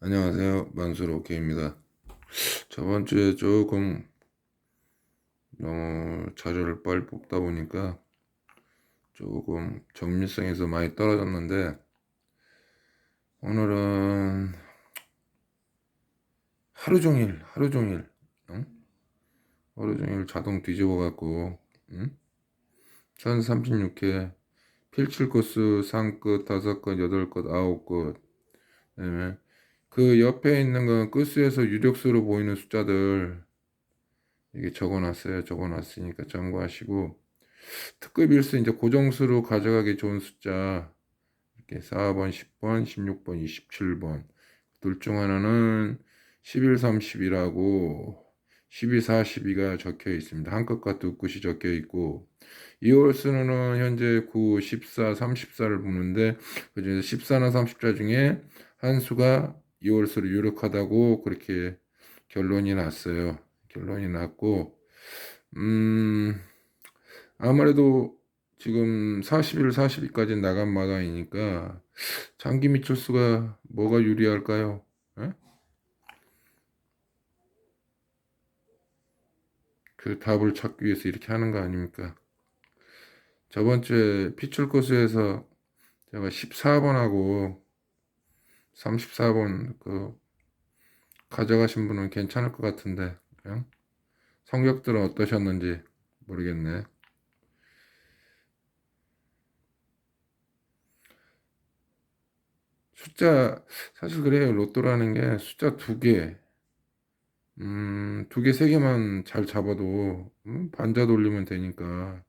안녕하세요. 만수르 오케이입니다. 저번 주에 조금 너무 자료를 빨리 뽑다 보니까 조금 정밀성에서 많이 떨어졌는데 오늘은 하루 종일 하루 종일 응? 하루 종일 자동 뒤집어 갖고 응? 1036회 필칠 코스 상끝 다섯 끝 여덟 끝 아홉 끝 그다음에 그 옆에 있는 건 끝수에서 유력수로 보이는 숫자들. 이게 적어놨어요. 적어놨으니까 참고하시고. 특급 일수 이제 고정수로 가져가기 좋은 숫자. 이렇게 4번, 10번, 16번, 27번. 둘 중 하나는 11, 30이라고. 12, 42가 적혀 있습니다. 한 끝과 두 끝이 적혀 있고. 2월 수는 현재 9, 14, 34를 보는데 그중에서 14나 30자 중에 한 수가 2월수로 유력하다고 그렇게 결론이 났어요. 결론이 났고, 음, 아무래도 지금 41, 42까지 나간 마당이니까 장기 미철수가 뭐가 유리할까요? 에? 그 답을 찾기 위해서 이렇게 하는 거 아닙니까? 저번 주에 피출코스에서 제가 14번하고 34번 그 가져가신 분은 괜찮을 것 같은데 그냥 성적들은 어떠셨는지 모르겠네. 숫자 사실 그래요. 로또라는 게 숫자 두 개, 음, 두 개, 세 개만 잘 잡아도 음, 반자 돌리면 되니까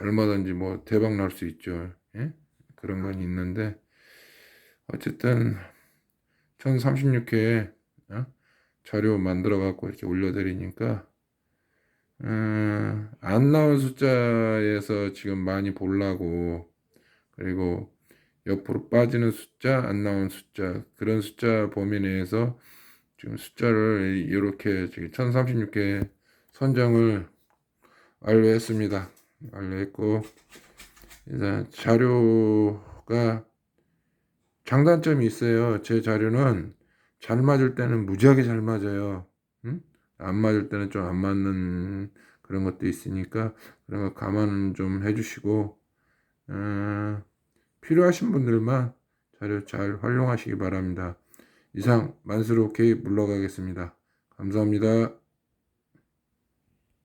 얼마든지 뭐 대박 날 수 있죠. 예? 그런 건 있는데 어쨌든 1036회 어? 자료 만들어 갖고 이렇게 올려드리니까 음, 안 나온 숫자에서 지금 많이 보려고 그리고 옆으로 빠지는 숫자 안 나온 숫자 그런 숫자 범위 내에서 지금 숫자를 이렇게 1036개 선정을 완료했습니다. 완료했고 이제 자료가 장단점이 있어요. 제 자료는 잘 맞을 때는 무지하게 잘 맞아요. 응? 안 맞을 때는 좀 안 맞는 그런 것도 있으니까 그런 거 감안 좀 해주시고 어, 필요하신 분들만 자료 잘 활용하시기 바랍니다. 이상 만수로 K 물러가겠습니다. 감사합니다.